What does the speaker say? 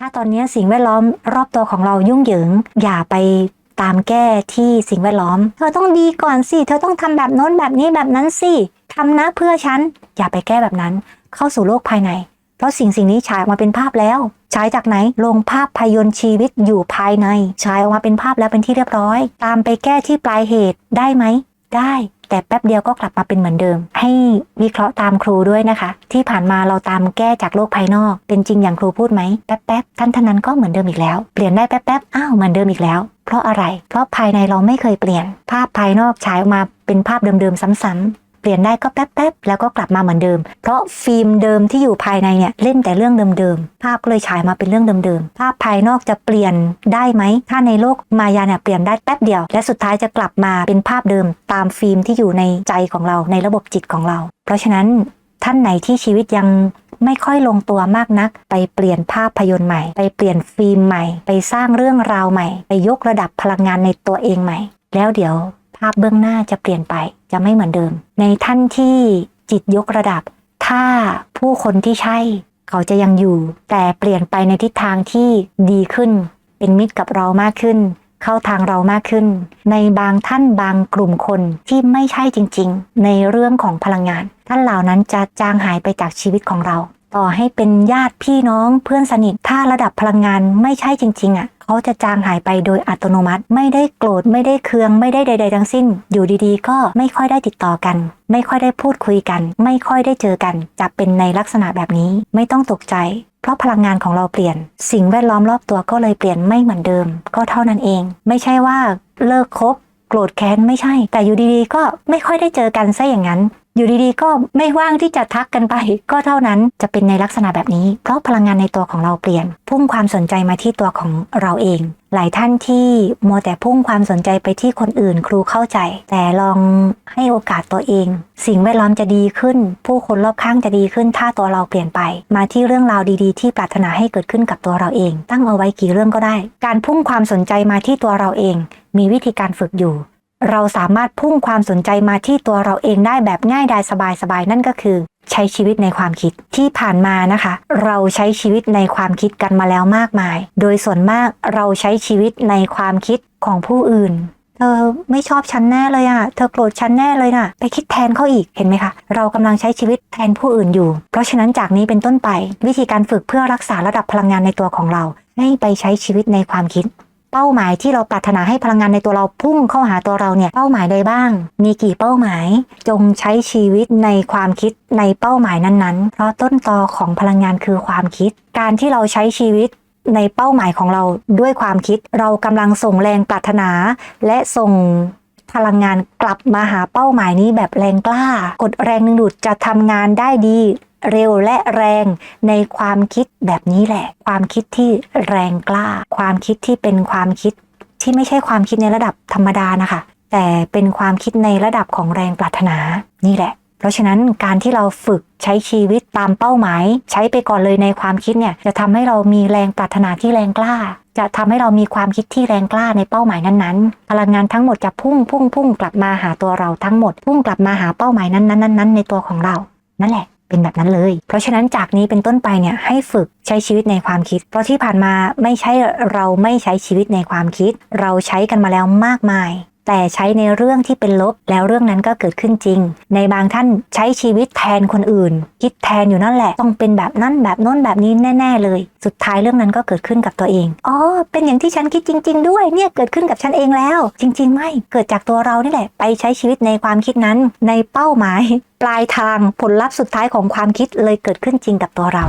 ถ้าตอนนี้สิ่งแวดล้อมรอบตัวของเรายุ่งเหยิง อย่าไปตามแก้ที่สิ่งแวดล้อม เธอต้องดีก่อนสิ เธอต้องทำแบบโน้นแบบนี้แบบนั้นสิทำนะเพื่อฉัน อย่าไปแก้แบบนั้น เข้าสู่โลกภายใน เพราะสิ่งสิ่งนี้ฉายออกมาเป็นภาพแล้ว ฉายจากไหน ลงภาพพยนตร์ชีวิตอยู่ภายใน ฉายออกมาเป็นภาพแล้วเป็นที่เรียบร้อย ตามไปแก้ที่ปลายเหตุได้ไหม ได้ แต่แป๊บเดียวก็กลับมาเป็นเหมือนเดิม ให้วิเคราะห์ตามครูด้วยนะคะ ที่ผ่านมาเราตามแก้จากโลกภายนอก เป็นจริงอย่างครูพูดไหมแป๊บแป๊บๆท่านท่านนั้นก็เหมือนเดิมอีกแล้ว เปลี่ยนได้แป๊บแป๊บๆอ้าวเหมือนเดิมอีกแล้ว เพราะอะไร เพราะภายในเราไม่เคยเปลี่ยน ภาพภายนอกฉายออกมาเป็นภาพเดิมๆซ้ำๆ ปลี่ยนได้ก็แป๊บๆแล้วก็กลับมาเหมือนเดิม เพราะฟิล์มเดิมที่อยู่ภายในเนี่ยเล่นแต่เรื่องเดิมๆภาพก็เลยฉายมาเป็นเรื่องเดิมๆภาพภายนอกจะเปลี่ยนได้ไหมถ้าในโลกมายาเนี่ยเปลี่ยนได้แป๊บเดียว และสุดท้ายจะกลับมาเป็นภาพเดิมตามฟิล์มที่อยู่ในใจของเราในระบบจิตของเรา เพราะฉะนั้นท่านไหนที่ชีวิตยังไม่ค่อยลงตัวมากนัก ไปเปลี่ยนภาพยนตร์ใหม่ ไปเปลี่ยนฟิล์มใหม่ ไปสร้างเรื่องราวใหม่ ไปยกระดับพลังงานในตัวเองใหม่ แล้วเดี๋ยว ภาพเบื้องหน้าจะเปลี่ยนไปจะไม่เหมือนเดิม ในท่านที่จิตยกระดับ ถ้าผู้คนที่ใช่ เขาจะยังอยู่ แต่เปลี่ยนไปในทิศทางที่ดีขึ้น เป็นมิตรกับเรามากขึ้น เข้าทางเรามากขึ้น ในบางท่านบางกลุ่มคนที่ไม่ใช่จริง ๆ ในเรื่องของพลังงาน ท่านเหล่านั้นจะจางหายไปจากชีวิตของเรา ต่อให้เป็นญาติพี่น้องเพื่อนสนิทถ้าระดับพลังงานไม่ใช่จริง ๆอะ เขาจะจางหายไปโดยอัตโนมัติ ไม่ได้โกรธไม่ได้เคืองไม่ได้ใด ๆ ทั้งสิ้น อยู่ดีๆ ก็ไม่ค่อยได้ติดต่อกัน ไม่ค่อยได้พูดคุยกัน ไม่ค่อยได้เจอกัน จะเป็นในลักษณะแบบนี้ไม่ต้องตกใจ เพราะพลังงานของเราเปลี่ยน สิ่งแวดล้อมรอบตัวก็เลยเปลี่ยนไม่เหมือนเดิม ก็เท่านั้นเอง ไม่ใช่ว่าเลิกคบโกรธแค้นไม่ใช่ แต่อยู่ดีๆ ก็ไม่ค่อยได้เจอกันซะอย่างนั้น อยู่ดีๆ ก็ไม่ว่างที่จะทักกันไป ก็เท่านั้นจะเป็นในลักษณะแบบนี้ เพราะพลังงานในตัวของเราเปลี่ยน พุ่งความสนใจมาที่ตัวของเราเอง หลายท่านที่มัวแต่พุ่งความสนใจไปที่คนอื่น ครูเข้าใจ แต่ลองให้โอกาสตัวเอง สิ่งแวดล้อมจะดีขึ้น ผู้คนรอบข้างจะดีขึ้น ถ้าตัวเราเปลี่ยนไป มาที่เรื่องราวดีๆ ที่ปรารถนาให้เกิดขึ้นกับตัวเราเอง ตั้งเอาไว้กี่เรื่องก็ได้ การพุ่งความสนใจมาที่ตัวเราเอง มีวิธีการฝึกอยู่ เราสามารถพุ่งความสนใจมาที่ตัวเราเองได้แบบง่ายดายสบายๆนั่นก็คือ ใช้ชีวิตในความคิดที่ผ่านมานะคะ เราใช้ชีวิตในความคิดกันมาแล้วมากมาย โดยส่วนมากเราใช้ชีวิตในความคิดของผู้อื่นเธอไม่ชอบฉันแน่เลยอะ่ะ เธอโกรธฉันแน่เลยน่ะ ไปคิดแทนเขาอีก เห็นไหมคะ เรากำลังใช้ชีวิตแทนผู้อื่นอยู่ เพราะฉะนั้นจากนี้เป็นต้นไป วิธีการฝึกเพื่อรักษาระดับพลังงานในตัวของเรา ให้ไปใช้ชีวิตในความคิด เป้าหมายที่เราปรารถนาให้พลังงานในตัวเราพุ่งเข้าหาตัวเราเนี่ยเป้าหมายใดบ้าง มีกี่เป้าหมาย จงใช้ชีวิตในความคิดในเป้าหมายนั้นๆ เพราะต้นตอของพลังงานคือความคิด การที่เราใช้ชีวิตในเป้าหมายของเราด้วยความคิดเรากำลังส่งแรงปรารถนา และส่งพลังงานกลับมาหาเป้าหมายนี้แบบแรงกล้า กดแรงดึงดูดจะทำงานได้ดี เร็วและแรงในความคิดแบบนี้แหละ ความคิดที่แรงกล้า ความคิดที่เป็นความคิดที่ไม่ใช่ความคิดในระดับธรรมดานะคะ แต่เป็นความคิดในระดับของแรงปรารถนานี่แหละ เพราะฉะนั้นการที่เราฝึกใช้ชีวิตตามเป้าหมาย ใช้ไปก่อนเลยในความคิดเนี่ยจะทำให้เรามีแรงปรารถนาที่แรงกล้า จะทำให้เรามีความคิดที่แรงกล้าในเป้าหมายนั้นๆ พลังงานทั้งหมดจะพุ่งพุ่งพุ่งกลับมาหาตัวเราทั้งหมด พุ่งกลับมาหาเป้าหมายนั้นๆๆในตัวของเรา นั่นแหละ เป็นแบบนั้นเลย เพราะฉะนั้นจากนี้เป็นต้นไปเนี่ยให้ฝึกใช้ชีวิตในความคิด เพราะที่ผ่านมาไม่ใช่เราไม่ใช้ชีวิตในความคิด เราใช้กันมาแล้วมากมาย แต่ใช้ในเรื่องที่เป็นลบ แล้วเรื่องนั้นก็เกิดขึ้นจริง ในบางท่านใช้ชีวิตแทนคนอื่น คิดแทนอยู่นั่นแหละ ต้องเป็นแบบนั้นแบบโน้นแบบนี้แน่ ๆ เลย สุดท้ายเรื่องนั้นก็เกิดขึ้นกับตัวเองอ๋อเป็นอย่างที่ฉันคิดจริง ๆ ด้วยเนี่ยเกิดขึ้นกับฉันเองแล้ว จริง ๆ ไม่เกิดจากตัวเรานี่แหละ ไปใช้ชีวิตในความคิดนั้น ในเป้าหมาย ปลายทางผลลัพธ์สุดท้ายของความคิดเลยเกิดขึ้นจริงกับตัวเรา